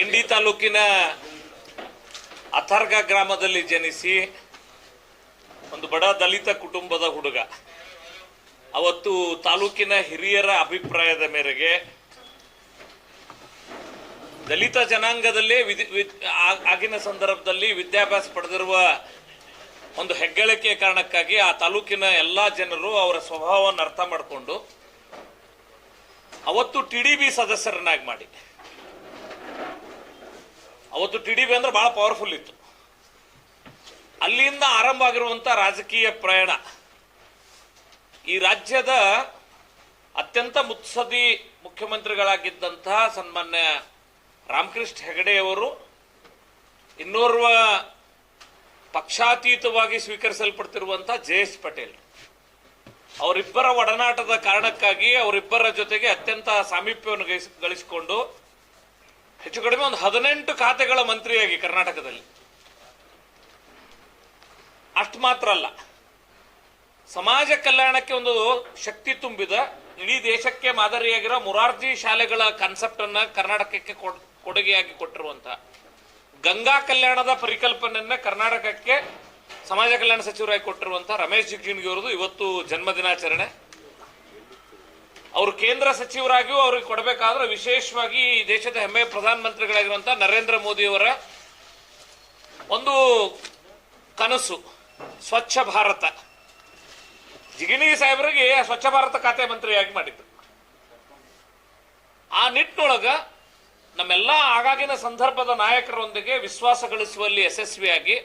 ಇಂಡಿ ತಾಲೂಕಿನ ಅಥರ್ಗ ಗ್ರಾಮದಲ್ಲಿ ಜನಿಸಿ ಒಂದು ಬಡ ದಲಿತ ಕುಟುಂಬದ ಹುಡುಗ. ಅವತ್ತು ತಾಲೂಕಿನ ಹಿರಿಯರ ಅಭಿಪ್ರಾಯದ ಮೇರೆಗೆ ದಲಿತ ಜನಾಂಗದಲ್ಲೇ ಆಗಿನ ಸಂದರ್ಭದಲ್ಲಿ ವಿದ್ಯಾಭ್ಯಾಸ ಪಡೆದಿರುವ ಒಂದು ಹೆಗ್ಗಳಿಕೆ ಕಾರಣಕ್ಕಾಗಿ ಆ ತಾಲೂಕಿನ ಎಲ್ಲಾ ಜನರು ಅವರ ಸ್ವಭಾವವನ್ನು ಅರ್ಥ ಮಾಡಿಕೊಂಡು ಅವತ್ತು ಟಿ ಡಿ ಬಿ ಸದಸ್ಯರನ್ನಾಗಿ ಮಾಡಿ. ಅವತ್ತು ಟಿ ಡಿ ಅಂದ್ರೆ ಬಹಳ ಪವರ್ಫುಲ್ ಇತ್ತು. ಅಲ್ಲಿಂದ ಆರಂಭ ಆಗಿರುವಂಥ ರಾಜಕೀಯ ಪ್ರಯಾಣ. ಈ ರಾಜ್ಯದ ಅತ್ಯಂತ ಮುತ್ಸದಿ ಮುಖ್ಯಮಂತ್ರಿಗಳಾಗಿದ್ದಂತಹ ಸನ್ಮಾನ್ಯ ರಾಮಕೃಷ್ಣ ಹೆಗಡೆಯವರು ಇನ್ನೋರ್ವ ಪಕ್ಷಾತೀತವಾಗಿ ಸ್ವೀಕರಿಸಲ್ಪಡ್ತಿರುವಂಥ ಜೆ ಎಸ್ ಪಟೇಲ್. ಅವರಿಬ್ಬರ ಒಡನಾಟದ ಕಾರಣಕ್ಕಾಗಿ ಅವರಿಬ್ಬರ ಜೊತೆಗೆ ಅತ್ಯಂತ ಸಾಮೀಪ್ಯವನ್ನು ಗಳಿಸ್- ಗಳಿಸಿಕೊಂಡು ಹೆಚ್ಚು ಕಡಿಮೆ ಒಂದು ಹದಿನೆಂಟು ಖಾತೆಗಳ ಮಂತ್ರಿಯಾಗಿ ಕರ್ನಾಟಕದಲ್ಲಿ. ಅಷ್ಟು ಮಾತ್ರ ಅಲ್ಲ. ಸಮಾಜ ಕಲ್ಯಾಣಕ್ಕೆ ಒಂದು ಶಕ್ತಿ ತುಂಬಿದ, ಇಡೀ ದೇಶಕ್ಕೆ ಮಾದರಿಯಾಗಿರೋ ಮುರಾರ್ಜಿ ಶಾಲೆಗಳ ಕಾನ್ಸೆಪ್ಟ್ ಅನ್ನ ಕರ್ನಾಟಕಕ್ಕೆ ಕೊಡ್- ಕೊಡುಗೆಯಾಗಿ ಕೊಟ್ಟಿರುವಂತ ಗಂಗಾ ಕಲ್ಯಾಣದ ಪರಿಕಲ್ಪನೆಯನ್ನ ಕರ್ನಾಟಕಕ್ಕೆ ಸಮಾಜ ಕಲ್ಯಾಣ ಸಚಿವರಾಗಿ ಕೊಟ್ಟಿರುವಂತಹ ರಮೇಶ್ ಜಿಗಜಿಣಗಿ ಅವರದು ಇವತ್ತು ಜನ್ಮ ದಿನಾಚರಣೆ ಅವರು ಕೇಂದ್ರ ಸಚಿವರಾಗಿಯೂ ಅವ್ರಿಗೆ ಕೊಡಬೇಕಾದ್ರೆ ವಿಶೇಷವಾಗಿ ಈ ದೇಶದ ಹೆಮ್ಮೆಯ ಪ್ರಧಾನಮಂತ್ರಿಗಳಾಗಿರುವಂತಹ ನರೇಂದ್ರ ಮೋದಿಯವರ ಒಂದು ಕನಸು, ಸ್ವಚ್ಛ ಭಾರತ. ಜಿಗಿಣಿ ಸಾಹೇಬರಿಗೆ ಸ್ವಚ್ಛ ಭಾರತ ಖಾತೆ ಮಂತ್ರಿಯಾಗಿ ಮಾಡಿದ್ರು. ಆ ನಿಟ್ಟಿನೊಳಗ ನಮ್ಮೆಲ್ಲ ಆಗಾಗಿನ ಸಂದರ್ಭದ ನಾಯಕರೊಂದಿಗೆ ವಿಶ್ವಾಸ ಗಳಿಸುವಲ್ಲಿ ಯಶಸ್ವಿಯಾಗಿ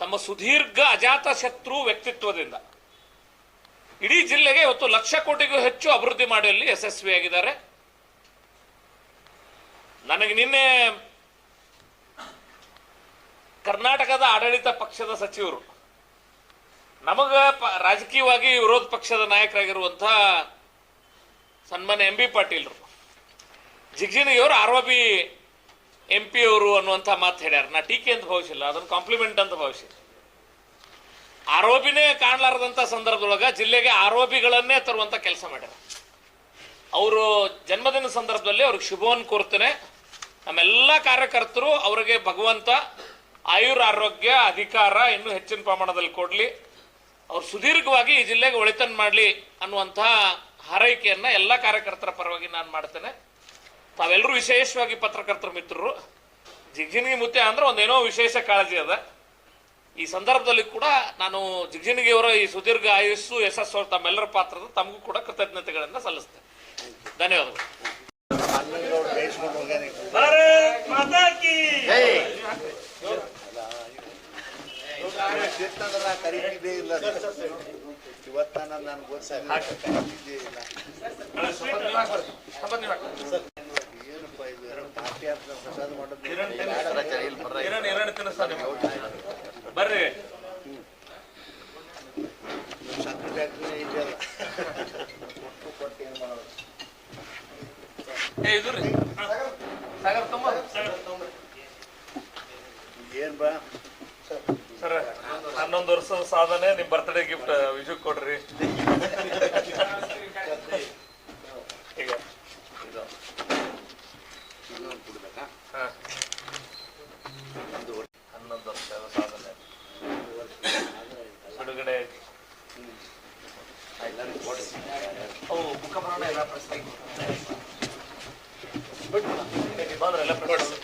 ತಮ್ಮ ಸುದೀರ್ಘ ಅಜಾತ ಶತ್ರು ವ್ಯಕ್ತಿತ್ವದಿಂದ ಇಡೀ ಜಿಲ್ಲೆಗೆ ಇವತ್ತು ಲಕ್ಷ ಕೋಟಿಗೂ ಹೆಚ್ಚು ಅಭಿವೃದ್ಧಿ ಮಾಡುವಲ್ಲಿ ಯಶಸ್ವಿಯಾಗಿದ್ದಾರೆ ನನಗೆ ನಿನ್ನೆ ಕರ್ನಾಟಕದ ಆಡಳಿತ ಪಕ್ಷದ ಸಚಿವರು, ನಮಗ ರಾಜಕೀಯವಾಗಿ ವಿರೋಧ ಪಕ್ಷದ ನಾಯಕರಾಗಿರುವಂತಹ ಸನ್ಮಾನ್ಯ ಎಂ ಬಿ ಪಾಟೀಲ್ರು ಜಿಗ್ಜಿನಿಯವರು ಆರ್ ಎಂ ಪಿ ಅವರು ಅನ್ನುವಂಥ ಮಾತು ಹೇಳ್ಯಾರ. ನಾ ಟೀಕೆ ಅಂತ ಭಾವಿಸಿಲ್ಲ, ಅದನ್ನು ಕಾಂಪ್ಲಿಮೆಂಟ್ ಅಂತ ಭಾವಿಸಿ ಆರೋಪಿನೇ ಕಾಣಲಾರದಂತ ಸಂದರ್ಭದೊಳಗ ಜಿಲ್ಲೆಗೆ ಆರೋಪಿಗಳನ್ನೇ ತರುವಂತ ಕೆಲಸ ಮಾಡ್ಯಾರ. ಅವರು ಜನ್ಮದಿನ ಸಂದರ್ಭದಲ್ಲಿ ಅವ್ರಿಗೆ ಶುಭವನ್ನು ಕೋರ್ತೇನೆ. ನಮ್ಮೆಲ್ಲ ಕಾರ್ಯಕರ್ತರು ಅವರಿಗೆ ಭಗವಂತ ಆಯುರ್ ಆರೋಗ್ಯ, ಅಧಿಕಾರ ಇನ್ನೂ ಹೆಚ್ಚಿನ ಪ್ರಮಾಣದಲ್ಲಿ ಕೊಡ್ಲಿ. ಅವ್ರು ಸುದೀರ್ಘವಾಗಿ ಈ ಜಿಲ್ಲೆಗೆ ಒಳಿತನ್ ಮಾಡಲಿ ಅನ್ನುವಂತಹ ಹಾರೈಕೆಯನ್ನು ಎಲ್ಲ ಕಾರ್ಯಕರ್ತರ ಪರವಾಗಿ ನಾನು ಮಾಡ್ತೇನೆ. ತಾವೆಲ್ಲರೂ ವಿಶೇಷವಾಗಿ ಪತ್ರಕರ್ತರ ಮಿತ್ರರು. ಜಿಗ್ಜಿನಿಗೆ ಮುತ್ತೆ ಅಂದ್ರೆ ಒಂದೇನೋ ವಿಶೇಷ ಕಾಳಜಿ ಅದ. ಈ ಸಂದರ್ಭದಲ್ಲಿ ಕೂಡ ನಾನು ಜಿಗ್ಜಿನಿಗಿಯವರ ಈ ಸುದೀರ್ಘ ಆಯುಸ್ಸು ಯಶಸ್ಸು ತಮ್ಮೆಲ್ಲರ ಪಾತ್ರದ ತಮಗೂ ಕೂಡ ಕೃತಜ್ಞತೆಗಳನ್ನು ಸಲ್ಲಿಸ್ತೇನೆ. ಧನ್ಯವಾದಗಳು. ಭಾರತ್ ಪ್ರಸಾದ ಕಿ ಏ ಇದು ರೀ. ಸಾಗರ್ ತುಂಬ. ಏನ್ ಬಾ. ಸರ್ ಹನ್ನೊಂದು ವರ್ಷದ ಸಾಧನೆ ನಿಮ್ ಬರ್ತ್ಡೇ ಗಿಫ್ಟ್ ವಿಜಯ್ ಕೊಡ್ರಿ. ಅವು ಮುಖಪರಣ ಎಲ್ಲ ಪ್ರಶ್ನೆ ಬಿಟ್ಟು ಬಂದ್ರೆ ಎಲ್ಲ ಪ್ರಶ್ನೆ